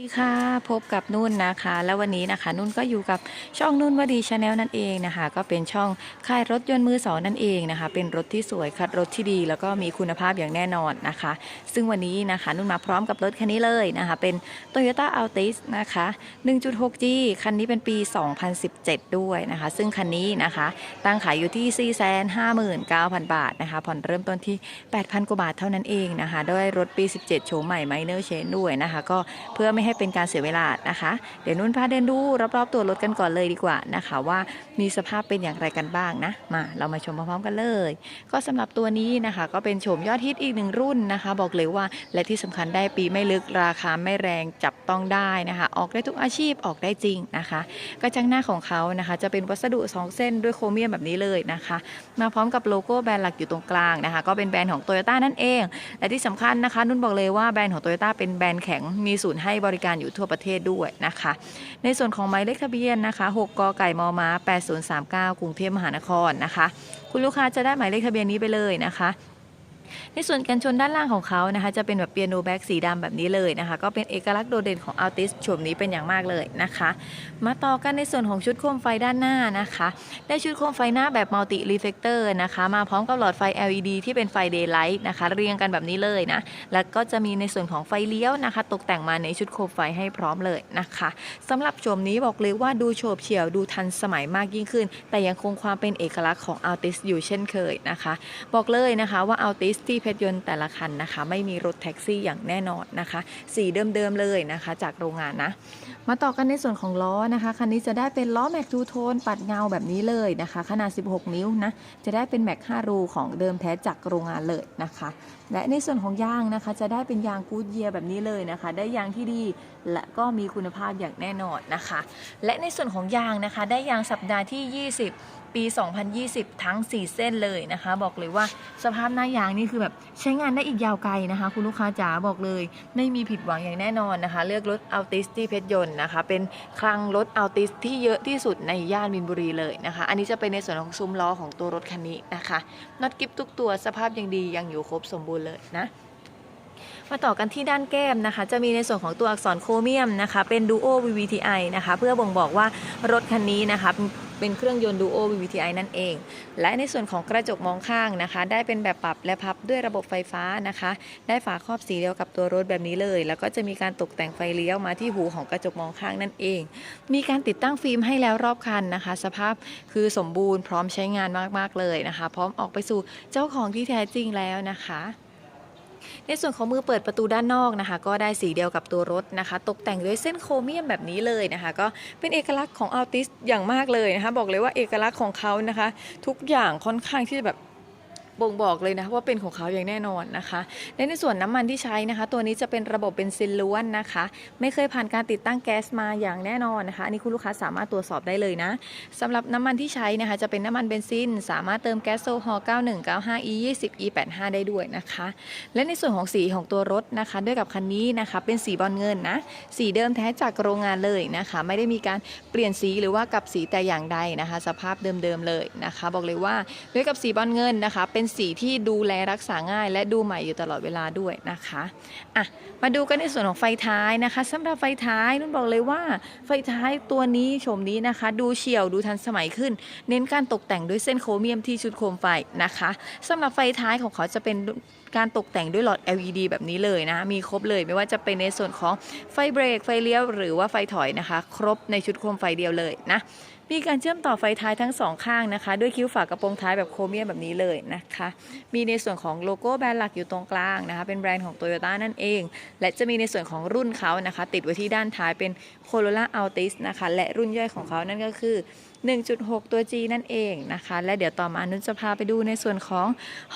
สวัสดีค่ะพบกับนุ่นนะคะ แล้ววันนี้นะคะ นุ่นก็อยู่กับช่องนุ่นวดีชาแนลนั่นเองนะคะ ก็เป็นช่องค่ายรถยนต์มือสองนั่นเองนะคะ เป็นรถที่สวยคัดรถที่ดี แล้วก็มีคุณภาพอย่างแน่นอนนะคะ ซึ่งวันนี้นะคะ นุ่นมาพร้อมกับรถคันนี้เลยนะคะ เป็น Toyota Altis นะคะ 1.6G คันนี้เป็นปี 2017 ด้วยนะคะ ซึ่งคันนี้นะคะ ตั้งขายอยู่ที่ 459,000 บาทนะคะ ผ่อนเริ่มต้นที่ 8,000 กว่าบาทเท่านั้นเองนะคะด้วยรถปี 17 โฉมใหม่ Minor Change ด้วยนะคะ ก็เพื่อไม่ให้เป็นการเสียเวลานะคะ เดี๋ยวนุ่นพาเดินดูรอบๆตัวรถกันก่อนเลยดีกว่านะคะ ว่ามีสภาพเป็นอย่างไรกันบ้างนะมาเรามาชมพร้อมๆกันเลย ก็สำหรับตัวนี้นะคะ ก็เป็นโฉมยอดฮิตอีกหนึ่งรุ่นนะคะ บอกเลยว่าและที่สำคัญได้ปีไม่ลึกราคาไม่แรงจับต้องได้นะคะ ออกได้ทุกอาชีพออกได้จริงนะคะกระจังหน้าของเขานะคะ จะเป็นวัสดุ 2 เส้นด้วยโครเมียมแบบนี้เลยนะคะ มาพร้อมกับโลโก้แบรนด์หลักอยู่ตรงกลางนะคะ ก็เป็นแบรนด์ของโตโยต้านั่นเอง และที่สำคัญนะคะ นุ่นบอกเลยว่าแบรนด์ของโตโยต้าเป็นแบรนด์แข็งมีศูนย์ให้บริการอยู่ทั่วประเทศด้วยนะคะ ในส่วนของหมายเลขทะเบียนนะคะ 6 กไก่มม 8039 กรุงเทพมหานครนะคะ คุณลูกค้าจะได้หมายเลขทะเบียนนี้ไปเลยนะคะ ในส่วนกันชนด้านล่างของเขานะคะ จะเป็นแบบเปียโนแบ็กสีดำแบบนี้เลยนะคะ ก็เป็นเอกลักษณ์โดดเด่นของอัลติสโฉมนี้เป็นอย่างมากเลยนะคะ มาต่อกันในส่วนของชุดโคมไฟด้านหน้านะคะ ได้ชุดโคมไฟหน้าแบบมัลติรีเฟกเตอร์นะคะ มาพร้อมกับหลอดไฟ LED ที่เป็นไฟ Daylight นะคะ เรียงกันแบบนี้เลยนะ แล้วก็จะมีในส่วนของไฟเลี้ยวนะคะ ตกแต่งมาในชุดโคมไฟให้พร้อมเลยนะคะสำหรับโฉมนี้บอกเลยว่าดูโฉบเฉี่ยวดูทันสมัยมากยิ่งขึ้น แต่ยังคงความเป็นเอกลักษณ์ของ Altis อยู่เช่นเคยนะคะ บอกเลยนะคะว่า Altis ที่เพชรยนต์แต่ละคันนะคะ ไม่มีรถแท็กซี่อย่างแน่นอนนะคะ สีเดิมๆเลยนะคะ จากโรงงานนะ มาต่อกันในส่วนของล้อนะคะคันนี้จะได้เป็นล้อแม็กทูโทนปัดเงาแบบนี้เลยนะคะ ขนาด 16 นิ้วนะจะได้เป็นแม็ก5รูของเดิมแท้จากโรงงานเลยนะคะ และในส่วนของยางนะคะ จะได้เป็นยางกูดเยียแบบนี้เลยนะคะ ได้ยางที่ดีและก็มีคุณภาพอย่างแน่นอนนะคะ และในส่วนของยางนะคะ ได้ยางสัปดาห์ที่ 20ปี 2020 ทั้ง 4 เส้นเลยนะคะ บอกเลยว่าสภาพหน้ายางนี่คือแบบใช้งานได้อีกยาวไกลนะคะ คุณลูกค้าจ๋าบอกเลย ไม่มีผิดหวังอย่างแน่นอนนะคะ เลือกรถอัลติสที่เพชรยนต์นะคะ เป็นคลังรถอัลติสที่เยอะที่สุดในย่านมินบุรีเลยนะคะ อันนี้จะเป็นในส่วนของซุ้มล้อของตัวรถคันนี้นะคะน็อตกิฟทุกตัวสภาพยังดียังอยู่ครบสมบูรณ์เลยนะมาต่อกันที่ด้านแก้มนะคะ จะมีในส่วนของตัวอักษรโครเมียมนะคะ เป็น Duo VVTi นะคะ เพื่อบ่งบอกว่ารถคันนี้นะคะ เป็นเครื่องยนต์ Duo VVTi นั่นเอง และในส่วนของกระจกมองข้างนะคะ ได้เป็นแบบปรับและพับด้วยระบบไฟฟ้านะคะ ได้ฝาครอบสีเดียวกับตัวรถแบบนี้เลย แล้วก็จะมีการตกแต่งไฟเลี้ยวมาที่หูของกระจกมองข้างนั่นเอง มีการติดตั้งฟิล์มให้แล้วรอบคันนะคะ สภาพคือสมบูรณ์พร้อมใช้งานมากๆเลยนะคะ พร้อมออกไปสู่เจ้าของที่แท้จริงแล้วนะคะ ในส่วนของมือเปิดประตูด้านนอกนะคะ ก็ได้สีเดียวกับตัวรถนะคะ ตกแต่งด้วยเส้นโครเมียมแบบนี้เลยนะคะ ก็เป็นเอกลักษณ์ของอัลติสอย่างมากเลยนะคะ บอกเลยว่าเอกลักษณ์ของเขานะคะ ทุกอย่างค่อนข้างที่จะแบบ บ่งบอกเลยนะว่าเป็นของเขาอย่างแน่นอนนะคะและในส่วนน้ำมันที่ใช้นะคะ ตัวนี้จะเป็นระบบเบนซินล้วนนะคะ ไม่เคยผ่านการติดตั้งแก๊สมาอย่างแน่นอนนะคะอันนี้คุณลูกค้าสามารถตรวจสอบได้เลยนะสำหรับน้ำมันที่ใช้นะคะ จะเป็นน้ำมันเบนซินสามารถเติมแก๊สโซฮอล์91 95 E 20 E 85ได้ด้วยนะคะ และในส่วนของสีของตัวรถนะคะ ด้วยกับคันนี้นะคะ เป็นสีบอลเงินนะสีเดิมแท้จากโรงงานเลยนะคะ ไม่ได้มีการเปลี่ยนสีหรือว่ากลับสีแต่อย่างใดนะคะ สภาพเดิมๆเลยนะคะ บอกเลยว่าด้วยกับสีบอลเงินนะคะ เป็นสีที่ดูแลรักษาง่าย และดูใหม่อยู่ตลอดเวลาด้วยนะคะอะมาดูกันในส่วนของไฟท้ายนะคะสำหรับไฟท้ายนุ่นบอกเลยว่าไฟท้ายตัวนี้ชมนี้นะคะ ดูเฉียวดูทันสมัยขึ้น เน้นการตกแต่งด้วยเส้นโครเมียมที่ชุดโคมไฟนะคะสำหรับไฟท้ายของเขาจะเป็นการตกแต่งด้วยหลอด LED แบบนี้เลยนะ มีครบเลยไม่ว่าจะเป็นในส่วนของไฟเบรกไฟเลี้ยวหรือว่าไฟถอยนะคะ ครบในชุดโคมไฟเดียวเลยนะ มีการเชื่อมต่อไฟท้ายทั้งสองข้างนะคะ ด้วยคิ้วฝากระโปรงท้ายแบบโครเมียมแบบนี้เลยนะคะ มีในส่วนของโลโก้แบรนด์หลักอยู่ตรงกลางนะคะ เป็นแบรนด์ของ Toyota นั่นเอง และจะมีในส่วนของรุ่นเขานะคะ ติดไว้ที่ด้านท้ายเป็น Corolla Altis นะคะ และรุ่นย่อยของเขานั่นก็คือ 1.6 ตัว G นั่นเองนะคะ และเดี๋ยวต่อมานุชจะพาไปดูในส่วนของ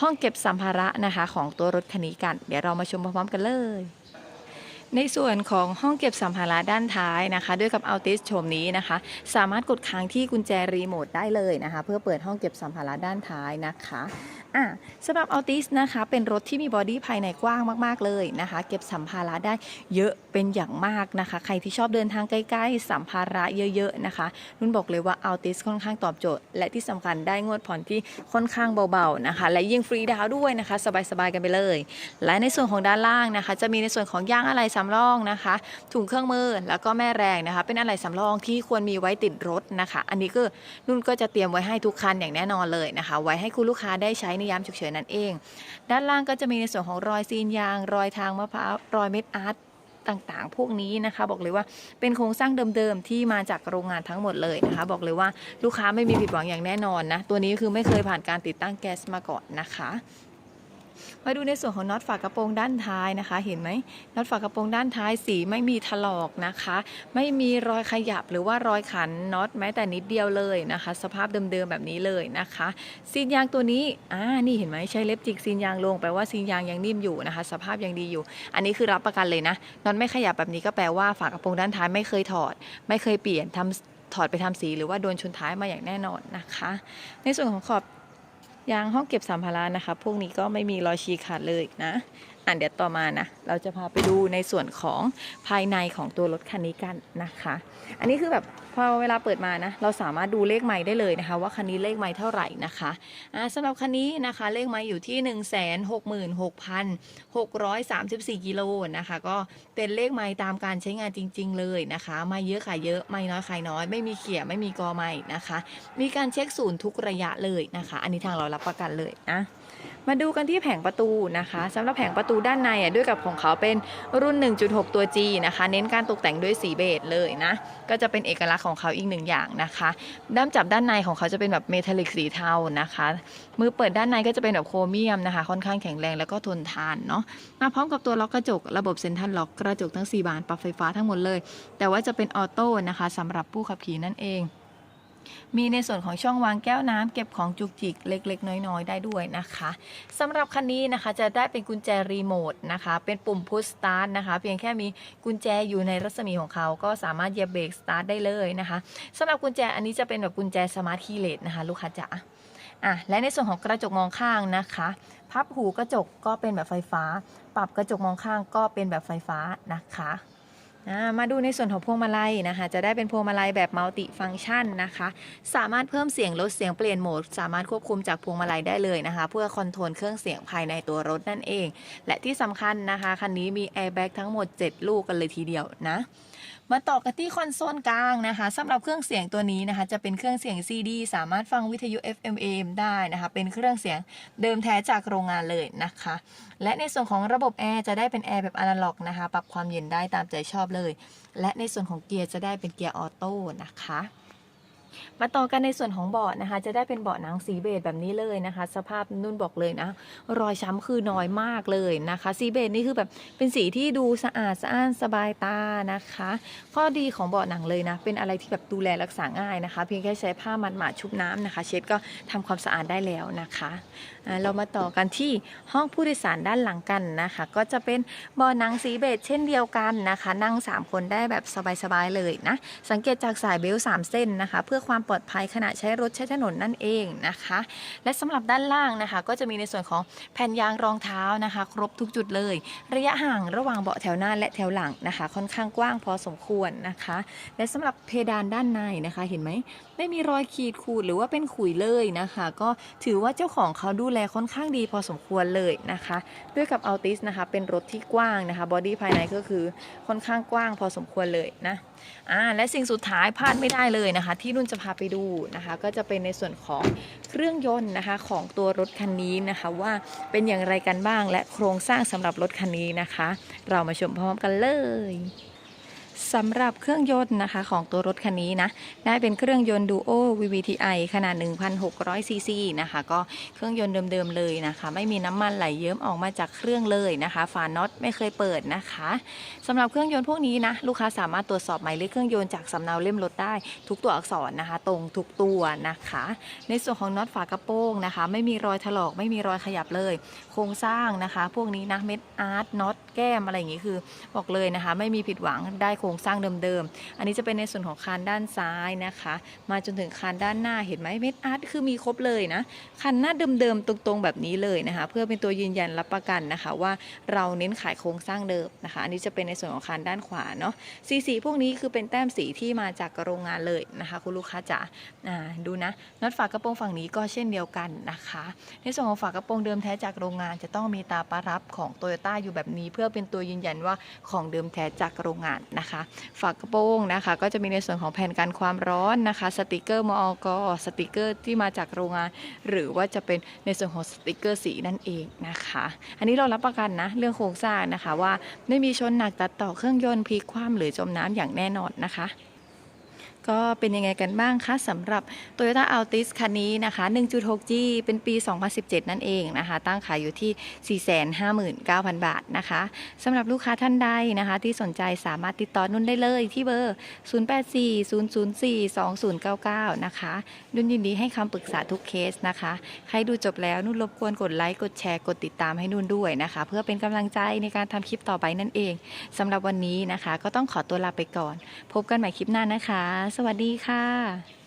ห้องเก็บสัมภาระนะคะ ของตัวรถคันนี้กัน เดี๋ยวเรามาชมพร้อมๆกันเลย ในส่วนของห้องเก็บสัมภาระด้านท้ายนะคะ ด้วยกับ Altis โฉมนี้นะคะ สามารถกดค้างที่กุญแจรีโมทได้เลยนะคะ เพื่อเปิดห้องเก็บสัมภาระด้านท้ายนะคะ อะสำหรับออติสนะคะ เป็นรถที่มีบอดี้ภายในกว้างมาก ๆ เลยนะคะ เก็บสัมภาระได้เยอะเป็นอย่างมากนะคะ ใครที่ชอบเดินทางใกล้ๆ สัมภาระเยอะ ๆ นะคะนุ่นบอกเลยว่าออติสค่อนข้างตอบโจทย์ และที่สำคัญได้งวดผ่อนที่ค่อนข้างเบา ๆ นะคะ และยิ่งฟรีดาวด้วยนะคะ สบาย ๆ กันไปเลย และในส่วนของด้านล่างนะคะ จะมีในส่วนของยางอะไหล่สำรองนะคะ ถุงเครื่องมือแล้วก็แม่แรงนะคะ เป็นอะไหล่สำรองที่ควรมีไว้ติดรถนะคะ อันนี้ก็นุ่นก็จะเตรียมไว้ให้ทุกคันอย่างแน่นอนเลยนะคะ ไว้ให้คุณลูกค้าได้ใช้ในยามฉุกเฉินนั่นเอง ด้านล่างก็จะมีในส่วนของรอยซีนยาง รอยทางมะพร้าวรอยเม็ดอาร์ตต่างๆ พวกนี้นะคะ บอกเลยว่าเป็นโครงสร้างเดิมๆ ที่มาจากโรงงานทั้งหมดเลยนะคะ บอกเลยว่าลูกค้าไม่มีผิดหวังอย่างแน่นอนนะ ตัวนี้คือไม่เคยผ่านการติดตั้งแก๊สมาก่อนนะคะ มาดูในส่วนของน็อตฝากระโปรงด้านท้ายนะคะ เห็นไหมน็อตฝากระโปรงด้านท้ายสีไม่มีถลอกนะคะ ไม่มีรอยขยับหรือว่ารอยขันน็อตแม้แต่นิดเดียวเลยนะคะ สภาพเดิมๆแบบนี้เลยนะคะซีนยางตัวนี้อ่านี่เห็นไหมใช้เล็บจิกซีนยางลงแปลว่าซีนยางยังนิ่มอยู่นะคะ สภาพยังดีอยู่ อันนี้คือรับประกันเลยนะน็อตไม่ขยับแบบนี้ก็แปลว่าฝากระโปรงด้านท้ายไม่เคยถอด ไม่เคยเปลี่ยนทำถอดไปทำสีหรือว่าโดนชนท้ายมาอย่างแน่นอนนะคะ ในส่วนของขอบ ยางห้องเก็บสัมภาระนะคะ พวกนี้ก็ไม่มีรอยฉีกขาดเลยนะ อ่านเดี๋ยวต่อมานะ เราจะพาไปดูในส่วนของภายในของตัวรถคันนี้กันนะคะ อันนี้คือแบบพอเวลาเปิดมานะ เราสามารถดูเลขไม้ได้เลยนะคะ ว่าคันนี้เลขไม้เท่าไหร่นะคะอ่าสำหรับคันนี้นะคะเลขไม้อยู่ที่ 1 6 6 6 3 4 กิโลนะคะ ก็เป็นเลขไม้ตามการใช้งานจริง ๆ เลยนะคะไม่เยอะขายเยอะไม่น้อยขายน้อย ไม่มีเขี่ยไม่มีกอไม้นะคะ มีการเช็คศูนย์ทุกระยะเลยนะคะ อันนี้ทางเรารับประกันเลยนะ มาดูกันที่แผงประตูนะคะสำหรับแผงประตูด้านในอะด้วยกับของเขาเป็นรุ่น 1.6 ตัว G นะคะ เน้นการตกแต่งด้วยสีเบจเลยนะ ก็จะเป็นเอกลักษณ์ของเขาอีกหนึ่งอย่างนะคะด้ามจับด้านในของเขาจะเป็นแบบเมทัลลิกสีเทานะคะ มือเปิดด้านในก็จะเป็นแบบโครเมียมนะคะ ค่อนข้างแข็งแรงแล้วก็ทนทานเนาะมาพร้อมกับตัวล็อกกระจกระบบเซ็นทรัลล็อกกระจกทั้ง 4 บานปรับไฟฟ้าทั้งหมดเลย แต่ว่าจะเป็นออโต้นะคะสำหรับผู้ขับขี่นั่นเอง มีในส่วนของช่องวางแก้วน้ำเก็บของจุกจิกเล็ก ๆ น้อย ๆ ได้ด้วยนะคะสำหรับคันนี้นะคะจะได้เป็นกุญแจรีโมทนะคะ เป็นปุ่มพุชสตาร์ทนะคะ เพียงแค่มีกุญแจอยู่ในรัศมีของเขาก็สามารถเหยียบเบรกสตาร์ทได้เลยนะคะสำหรับกุญแจอันนี้จะเป็นแบบกุญแจสมาร์ทคีย์เลสนะคะ ลูกค้าจ๋าอะและในส่วนของกระจกมองข้างนะคะ พับหูกระจกก็เป็นแบบไฟฟ้า ปรับกระจกมองข้างก็เป็นแบบไฟฟ้านะคะ มาดูในส่วนของพวงมาลัยนะคะ จะได้เป็นพวงมาลัยแบบมัลติฟังก์ชันนะคะ สามารถเพิ่มเสียงลดเสียงเปลี่ยนโหมด สามารถควบคุมจากพวงมาลัยได้เลยนะคะ เพื่อคอนโทรลเครื่องเสียงภายในตัวรถนั่นเอง และที่สำคัญนะคะ คันนี้มีแอร์แบ็กทั้งหมด 7 ลูกกันเลยทีเดียวนะ มาต่อกันที่คอนโซลกลางนะคะสำหรับเครื่องเสียงตัวนี้นะคะ จะเป็นเครื่องเสียง CD สามารถฟังวิทยุ FM AM ได้นะคะ เป็นเครื่องเสียงเดิมแท้จากโรงงานเลยนะคะ และในส่วนของระบบแอร์จะได้เป็นแอร์แบบอนาล็อกนะคะ ปรับความเย็นได้ตามใจชอบเลย และในส่วนของเกียร์จะได้เป็นเกียร์ออโต้นะคะ มาต่อกันในส่วนของเบาะนะคะ จะได้เป็นเบาะหนังสีเบจแบบนี้เลยนะคะ สภาพนุ่นบอกเลยนะ รอยช้ำคือน้อยมากเลยนะคะ สีเบจนี่คือแบบเป็นสีที่ดูสะอาดสะอ้านสบายตานะคะ ข้อดีของเบาะหนังเลยนะ เป็นอะไรที่แบบดูแลรักษาง่ายนะคะ เพียงแค่ใช้ผ้ามันหมาชุบน้ำนะคะ เช็ดก็ทำความสะอาดได้แล้วนะคะเรามาต่อกันที่ห้องผู้โดยสารด้านหลังกันนะคะ ก็จะเป็นเบาะหนังสีเบจเช่นเดียวกันนะคะ นั่ง 3 คนได้แบบสบายๆเลยนะ สังเกตจากสายเบลต์3เส้นนะคะ เพื่อความปลอดภัยขณะใช้รถใช้ถนนนั่นเองนะคะ และสำหรับด้านล่างนะคะ ก็จะมีในส่วนของแผ่นยางรองเท้านะคะ ครบทุกจุดเลย ระยะห่างระหว่างเบาะแถวหน้าและแถวหลังนะคะ ค่อนข้างกว้างพอสมควรนะคะ และสำหรับเพดานด้านในนะคะเห็นไหมไม่มีรอยขีดขูดหรือว่าเป็นขุยเลยนะคะ ก็ถือว่าเจ้าของเขาดูแลค่อนข้างดีพอสมควรเลยนะคะ ด้วยกับ Altis นะคะเป็นรถที่กว้างนะคะบอดี้ภายในก็คือค่อนข้างกว้างพอสมควรเลยนะ อ่าและสิ่งสุดท้ายพลาดไม่ได้เลยนะคะ ที่นุ่นจะพาไปดูนะคะ ก็จะเป็นในส่วนของเครื่องยนต์นะคะของตัวรถคันนี้นะคะ ว่าเป็นอย่างไรกันบ้างและโครงสร้างสำหรับรถคันนี้นะคะ เรามาชมพร้อมกันเลย สำหรับเครื่องยนต์นะคะของตัวรถคันนี้นะ ได้เป็นเครื่องยนต์ Duo VVTi ขนาด 1,600 ซีซีนะคะ ก็เครื่องยนต์เดิมๆเลยนะคะ ไม่มีน้ำมันไหลเยิ้มออกมาจากเครื่องเลยนะคะ ฝาน็อตไม่เคยเปิดนะคะสำหรับเครื่องยนต์พวกนี้นะ ลูกค้าสามารถตรวจสอบหมายเลขเครื่องยนต์จากสำเนาเล่มรถได้ทุกตัวอักษรนะคะ ตรงทุกตัวนะคะ ในส่วนของน็อตฝากระโปรงนะคะ ไม่มีรอยถลอกไม่มีรอยขยับเลย โครงสร้างนะคะ พวกนี้นะเม็ดอาร์ตน็อต แก้มอะไรอย่างงี้คือบอกเลยนะคะ ไม่มีผิดหวังได้โครงสร้างเดิมๆ อันนี้จะเป็นในส่วนของคานด้านซ้ายนะคะ มาจนถึงคานด้านหน้าเห็นไหมเม็ดอาร์ตคือมีครบเลยนะคันหน้าเดิมๆตรงๆแบบนี้เลยนะคะ เพื่อเป็นตัวยืนยันรับประกันนะคะ ว่าเราเน้นขายโครงสร้างเดิมนะคะ อันนี้จะเป็นในส่วนของคานด้านขวาเนาะสีสีพวกนี้คือเป็นแต้มสีที่มาจากโรงงานเลยนะคะ คุณลูกค้าจ๋าอ่าดูนะน็อตฝากระโปรงฝั่งนี้ก็เช่นเดียวกันนะคะ ในส่วนของฝากระโปรงเดิมแท้จากโรงงานจะต้องมีตาประรับของโตโยต้าอยู่แบบนี้เพื่อเป็นตัวยืนยันว่าของเดิมแท้จากโรงงานนะคะ ฝากระโปรงนะคะ ก็จะมีในส่วนของแผ่นกันความร้อนนะคะ สติกเกอร์มอกสติกเกอร์ที่มาจากโรงงาน หรือว่าจะเป็นในส่วนของสติกเกอร์สีนั่นเองนะคะ อันนี้เรารับประกันนะเรื่องโครงสร้างนะคะว่าไม่มีชนหนักตัดต่อเครื่องยนต์พลิกคว่ำหรือจมน้ำอย่างแน่นอนนะคะ ก็เป็นยังไงกันบ้างคะสำหรับ Toyota Altis คันนี้นะคะ 1.6G เป็นปี 2017 นั่นเองนะคะ ตั้งขายอยู่ที่ 459,000 บาทนะคะสำหรับลูกค้าท่านใดนะคะ ที่สนใจสามารถติดต่อนุ่นได้เลยที่เบอร์ 0840042099 นะคะ นุ่นยินดีให้คำปรึกษาทุกเคสนะคะ ใครดูจบแล้วนุ่นรบกวนกดไลค์ กดแชร์ กดติดตามให้นุ่นด้วยนะคะ เพื่อเป็นกำลังใจในการทำคลิปต่อไปนั่นเองสำหรับวันนี้นะคะ ก็ต้องขอตัวลาไปก่อน พบกันใหม่คลิปหน้านะคะสวัสดีค่ะ